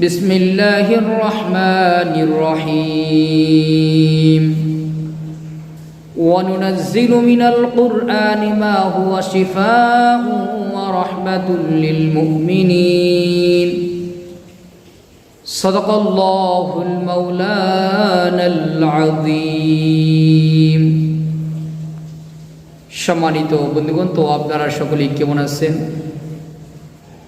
بسم الله الرحمن الرحيم وننزل من القرآن ما هو شفاء ورحمة للمؤمنين صدق الله المولانا العظيم সম্মানিত বন্ধুগণ তো আপনারা সকলেই কেমন আছেন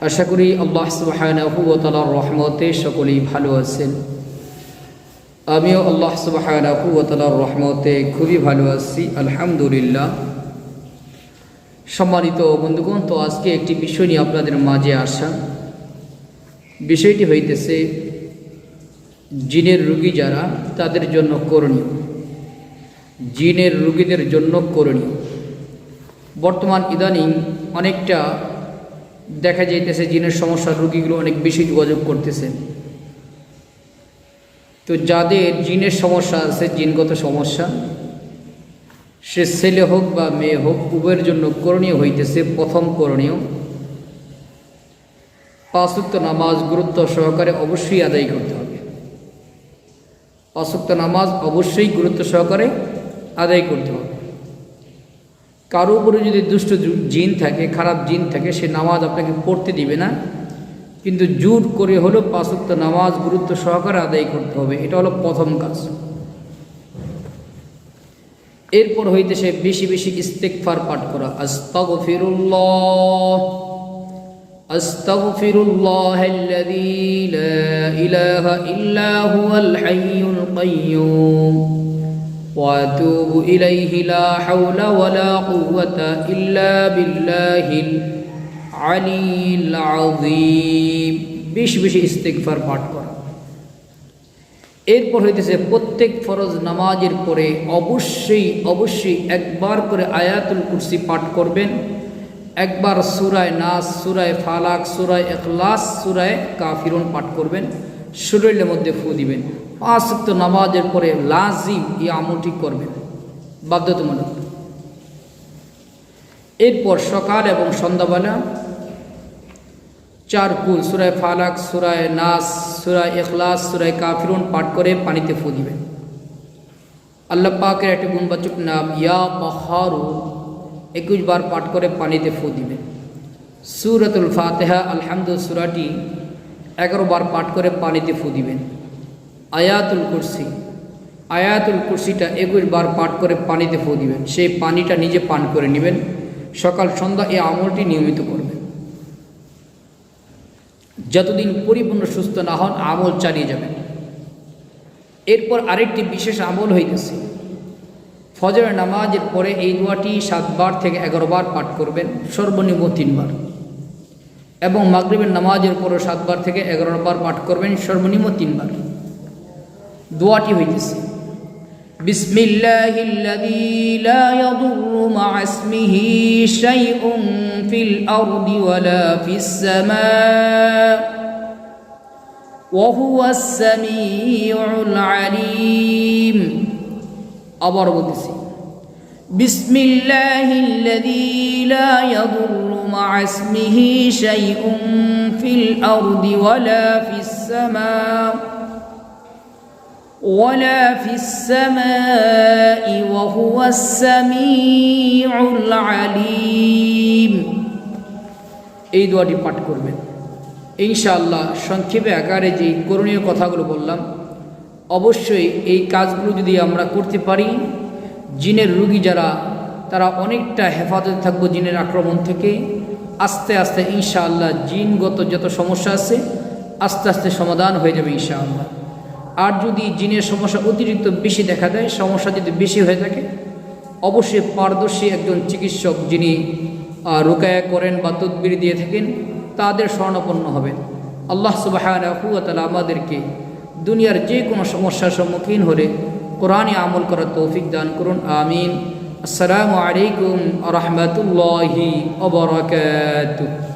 আশা করি আল্লাহ তাআলার রহমতে সকলেই ভালো আছেন। আমিও আল্লাহ তাআলার রহমতে খুবই ভালো আছি, আলহামদুলিল্লাহ। সম্মানিত বন্ধুগণ, তো আজকে একটি বিষয় নিয়ে আপনাদের মাঝে আসা। বিষয়টি হইতেছে জিনের রুগী যারা, তাদের জন্য করণীয়। জিনের রুগীদের জন্য করণীয়। বর্তমান ইদানিং অনেকটা দেখা যাইতেছে জিনের সমস্যার রুগীগুলো অনেক বেশি যোগাযোগ করতেছে। তো যাদের জিনের সমস্যা আছে, জিনগত সমস্যা, সে ছেলে হোক বা মেয়ে হোক, উভয়ের জন্য করণীয় হইতেছে, প্রথম করণীয় পাঁচুক্ত নামাজ গুরুত্ব সহকারে অবশ্যই আদায় করতে হবে। পাঁচুক্ত নামাজ অবশ্যই গুরুত্ব সহকারে আদায় করতে হবে। কারো উপরে যদি দুষ্ট জিন থাকে খারাপ জিন থাকে সে নামাজ আপনাকে পড়তে দিবে না কিন্তু জোর করে হলো পাঁচক্ত নামাজ গুরুত্ব সহকারে আদায় করতে হবে এটা হলো প্রথম কাজ এরপর হইতে সে বেশি বেশি ইস্তেকফার পাঠ করা আস্তাগফিরুল্লাহ আস্তাগফিরুল্লাহ الذي لا إله إلا هو الحي القيوم وأتوب إليه لا حول ولا قوة إلا بالله العلي العظيم। বেশি বেশি ইস্তেকফার পাঠ করা। এরপর হইতেছে প্রত্যেক ফরজ নামাজের পরে অবশ্যই অবশ্যই একবার করে আয়াতুল কুরসি পাঠ করবেন। একবার সুরায় নাস, সুরায় ফালাক, সুরায় এখলাস সুরায় কাফিরুন পাঠ করবেন। শরীরের মধ্যে ফু দিবেন। পাঁচক্ত নামাজের পরে লাজিম এই আমলটি করবেন। বাধ্যতামূলক। এরপর সকাল এবং সন্ধ্যাবেলা চার কুল সুরায় ফালাক সুরায় নাস সুরায় এখলাস সুরায় কাফিরুন পাঠ করে পানিতে ফু দিবেন। আল্লাহ পাকের একটি গুণবাচক নাম, ইয়া পাহারু একুশ বার পাঠ করে পানিতে ফু দিবেন। সুরতুল ফাতেহা আলহামদু সুরাটি এগারো বার পাঠ করে পানিতে ফু দিবেন। আয়াতুল কুরসি। আয়াতুল কুরসিটা একুশ বার পাঠ করে পানিতে ফু দিবেন। সেই পানিটা নিজে পান করে নেবেন। সকাল, সন্ধ্যা এই আমলটি নিয়মিত করবেন। যতদিন পরিপূর্ণ সুস্থ না হন, আমল চালিয়ে যাবেন। এরপর আরেকটি বিশেষ আমল হইতেছে। ফজর নামাজের পরে এই দোয়াটি সাতবার থেকে এগারো বার পাঠ করবেন, সর্বনিম্ন তিনবার। এবং মাগরিবের নামাজের পরে সাতবার থেকে এগারো বার পাঠ করবেন, সর্বনিম্ন তিনবার। دوات images بسم الله الذي لا يضر مع اسمه شيء في الأرض ولا في السماء وهو السميع العليم أبر قدسي بسم الله الذي لا يضر مع اسمه شيء في الأرض ولا في السماء ولا في السماء وهو السميع العليم এই দোয়াটি পাঠ করবেন ইনশাআল্লাহ সংক্ষেপে আকারে যে করণীয় কথাগুলো বললাম অবশ্যই এই কাজগুলো যদি আমরা করতে পারি জিনের রুগী যারা তারা অনেকটা হেফাজতে থাকবো জিনের আক্রমণ থেকে আস্তে আস্তে ইনশাআল্লাহ জিনগত যত সমস্যা আছে আস্তে আস্তে সমাধান হয়ে যাবে ইনশাআল্লাহ আর যদি জিনের সমস্যা অতিরিক্ত বেশি দেখা দেয়, সমস্যা যদি বেশি হয়ে থাকে, অবশ্যই পারদর্শী একজন চিকিৎসক যিনি রোকায়া করেন বা তদবির দিয়ে থাকেন, তাদের স্বর্ণপন্ন হবেন আল্লাহ সুবাহানতালা আমাদেরকে দুনিয়ার যে কোনো সমস্যার সম্মুখীন হলে কোরআনে আমল করার তৌফিক দান করুন, আমিন। আসসালামু আলাইকুম রহমতুল্লাহি অবরাকাতুহ